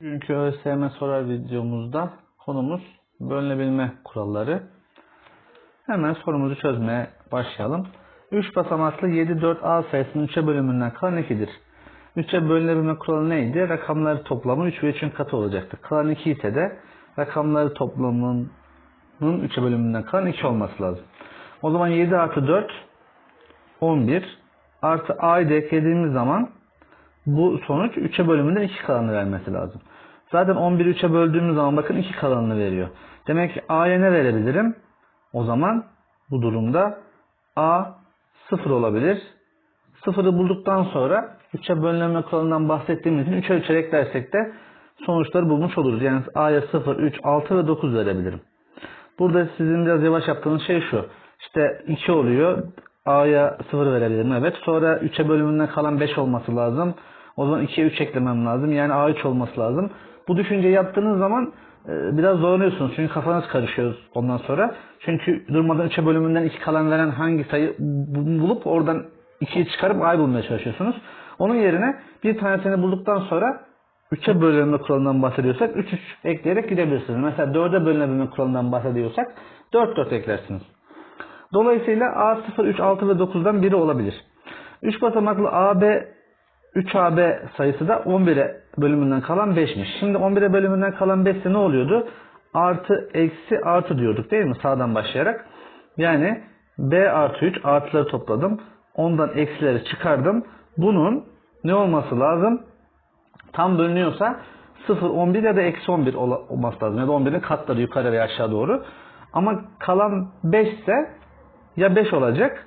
Bugünkü ÖSYM sorar videomuzda konumuz bölünebilme kuralları. Hemen sorumuzu çözmeye başlayalım. 3 basamaklı 7 4 A sayısının 3'e bölümünden kalan 2'dir. 3'e bölünebilme kuralı neydi? Rakamları toplamı 3 ve 3'ün katı olacaktı. Kalan 2 ise de rakamları toplamının 3'e bölümünden kalan 2 olması lazım. O zaman 7 artı 4 11 artı A'yı da eklediğimiz zaman bu sonuç 3'e bölümünden 2 kalanı vermesi lazım. Zaten 11'i 3'e böldüğümüz zaman bakın 2 kalanını veriyor. Demek ki A'ya ne verebilirim? O zaman bu durumda A 0 olabilir. 0'ı bulduktan sonra 3'e bölünme kuralından bahsettiğimiz için 3'e 3'e eklersek de sonuçları bulmuş oluruz. Yani A'ya 0, 3, 6 ve 9 verebilirim. Burada sizin biraz yavaş yaptığınız şey şu. İşte 2 oluyor. A'ya 0 verebilirim. Evet. Sonra 3'e bölümünden kalan 5 olması lazım. O zaman 2'ye 3 eklemem lazım. Yani A3 olması lazım. Bu düşünceyi yaptığınız zaman e, biraz zorlanıyorsunuz. Çünkü kafanız karışıyor ondan sonra. Çünkü durmadan 3'e bölümünden 2 kalan veren hangi sayı bu- bulup oradan 2'yi çıkarıp A'yı bulmaya çalışıyorsunuz. Onun yerine bir tanesini bulduktan sonra 3'e bölünme kuralından bahsediyorsak 3 3 ekleyerek gidebilirsiniz. Mesela 4'e bölünebilme kuralından bahsediyorsak 4 4 eklersiniz. Dolayısıyla A 0, 3, 6 ve 9'dan biri olabilir. 3 basamaklı AB 3AB sayısı da 11'e bölümünden kalan 5'miş. Şimdi 11'e bölümünden kalan 5 ise ne oluyordu? Artı, eksi, artı diyorduk değil mi? Sağdan başlayarak. Yani B artı 3 artıları topladım. Ondan eksileri çıkardım. Bunun ne olması lazım? Tam bölünüyorsa 0, 11 ya da eksi 11 ola- olması lazım. Ya da 11'in katları yukarı veya aşağı doğru. Ama kalan 5 ise ya 5 olacak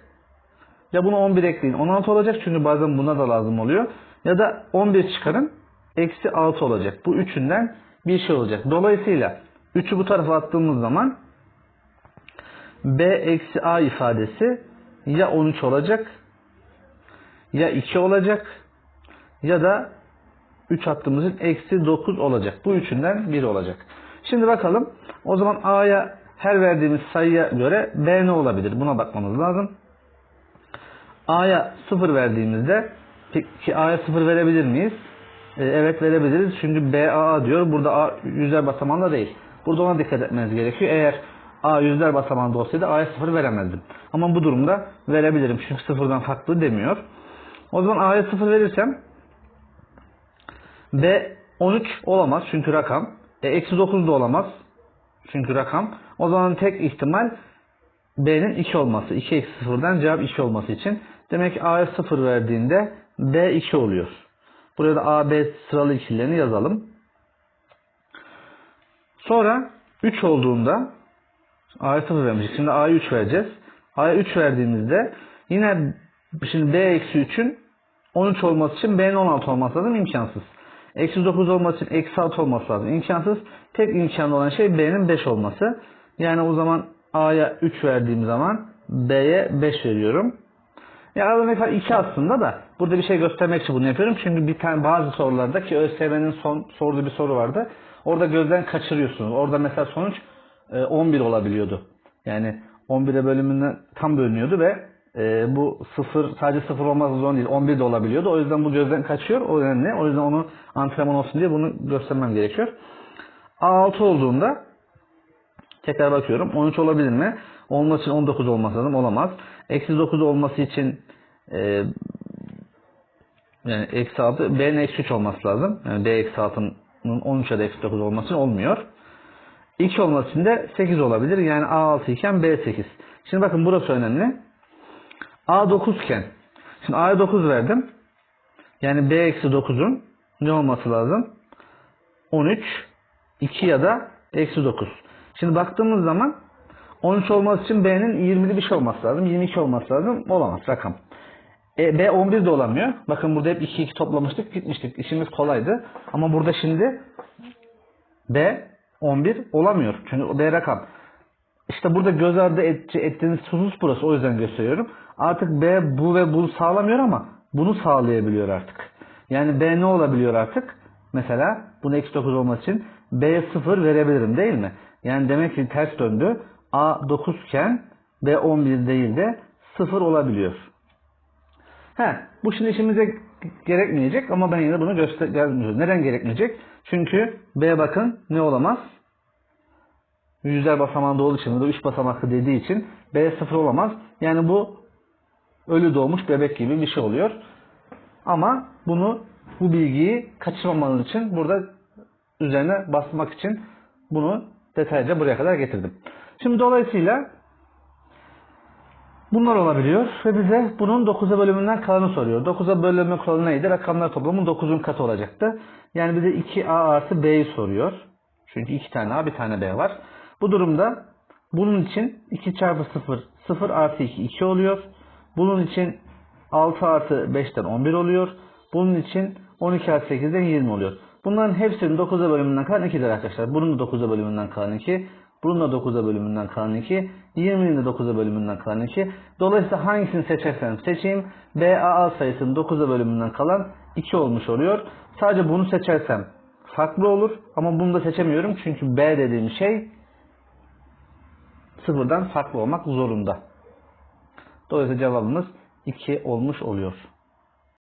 ya bunu 11 ekleyin 16 olacak çünkü bazen buna da lazım oluyor. Ya da 11 çıkarın eksi 6 olacak. Bu üçünden bir şey olacak. Dolayısıyla 3'ü bu tarafa attığımız zaman B eksi A ifadesi ya 13 olacak ya 2 olacak ya da 3 attığımızın eksi 9 olacak. Bu üçünden biri olacak. Şimdi bakalım. O zaman A'ya her verdiğimiz sayıya göre B ne olabilir? Buna bakmamız lazım. A'ya 0 verdiğimizde peki A'ya 0 verebilir miyiz? Ee, evet verebiliriz. Çünkü BAA diyor. Burada A yüzler basamağında değil. Burada ona dikkat etmeniz gerekiyor. Eğer A yüzler basamağında olsaydı A'ya 0 veremezdim. Ama bu durumda verebilirim. Çünkü sıfırdan farklı demiyor. O zaman A'ya 0 verirsem B 13 olamaz çünkü rakam. E, eksi 9 da olamaz. Çünkü rakam. O zaman tek ihtimal B'nin 2 olması. 2 eksi 0'dan cevap 2 olması için. Demek A'ya 0 verdiğinde B 2 oluyor. Buraya da A, B sıralı ikililerini yazalım. Sonra 3 olduğunda A'ya 0 vermiştik. Şimdi A'ya 3 vereceğiz. A'ya 3 verdiğimizde yine şimdi B eksi 3'ün 13 olması için B'nin 16 olması lazım. imkansız. Eksi 9 olması için eksi 6 olması lazım. imkansız. Tek imkanlı olan şey B'nin 5 olması. Yani o zaman A'ya 3 verdiğim zaman B'ye 5 veriyorum. Ya arada fark 2 aslında da burada bir şey göstermek için bunu yapıyorum. Çünkü bir tane bazı sorularda ki ÖSYM'nin son sorduğu bir soru vardı. Orada gözden kaçırıyorsunuz. Orada mesela sonuç e, 11 olabiliyordu. Yani 11'e bölümünden tam bölünüyordu ve e, bu 0 sadece 0 olması zorunda değil. 11 de olabiliyordu. O yüzden bu gözden kaçıyor. O nedenle o yüzden onu antrenman olsun diye bunu göstermem gerekiyor. A6 olduğunda Tekrar bakıyorum. 13 olabilir mi? Olması için 19 olması lazım. Olamaz. Eksi 9 olması için e, yani eksi 6 B'nin eksi 3 olması lazım. Yani B eksi 6'nın 13 ya da eksi 9 olması olmuyor. 2 olması için de 8 olabilir. Yani A6 iken B 8. Şimdi bakın burası önemli. A 9 iken şimdi A'ya 9 verdim. Yani B eksi 9'un ne olması lazım? 13, 2 ya da eksi 9. Şimdi baktığımız zaman 13 olması için B'nin 20'li bir şey olması lazım. 22 olması lazım. Olamaz rakam. E, B 11 de olamıyor. Bakın burada hep 2 2 toplamıştık gitmiştik. İşimiz kolaydı. Ama burada şimdi B 11 olamıyor. Çünkü B rakam. İşte burada göz ardı et, ettiğiniz husus burası. O yüzden gösteriyorum. Artık B bu ve bunu sağlamıyor ama bunu sağlayabiliyor artık. Yani B ne olabiliyor artık? Mesela bunu eksi 9 olması için B'ye 0 verebilirim değil mi? Yani demek ki ters döndü. A 9 iken B 11 değil de 0 olabiliyor. He, bu şimdi işimize gerekmeyecek ama ben yine bunu göstermiyorum. Neden gerekmeyecek? Çünkü B bakın ne olamaz? Yüzler basamağında olduğu için, burada 3 basamaklı dediği için B sıfır olamaz. Yani bu ölü doğmuş bebek gibi bir şey oluyor. Ama bunu bu bilgiyi kaçırmamanız için burada üzerine basmak için bunu detaylıca buraya kadar getirdim. Şimdi dolayısıyla bunlar olabiliyor ve bize bunun 9'a bölümünden kalanı soruyor. 9'a bölünme kuralı neydi? Rakamlar toplamı 9'un katı olacaktı. Yani bize 2A artı B'yi soruyor. Çünkü 2 tane A bir tane B var. Bu durumda bunun için 2 çarpı 0 0 artı 2 2 oluyor. Bunun için 6 artı 5'ten 11 oluyor. Bunun için 12 artı 8'den 20 oluyor. Bunların hepsinin 9'a bölümünden kalan 2'dir arkadaşlar. Bunun da 9'a bölümünden kalan 2. Bunun da 9'a bölümünden kalan 2. 20'nin de 9'a bölümünden kalan 2. Dolayısıyla hangisini seçersem seçeyim BAA sayısının 9'a bölümünden kalan 2 olmuş oluyor. Sadece bunu seçersem farklı olur ama bunu da seçemiyorum çünkü B dediğim şey sıfırdan farklı olmak zorunda. Dolayısıyla cevabımız 2 olmuş oluyor.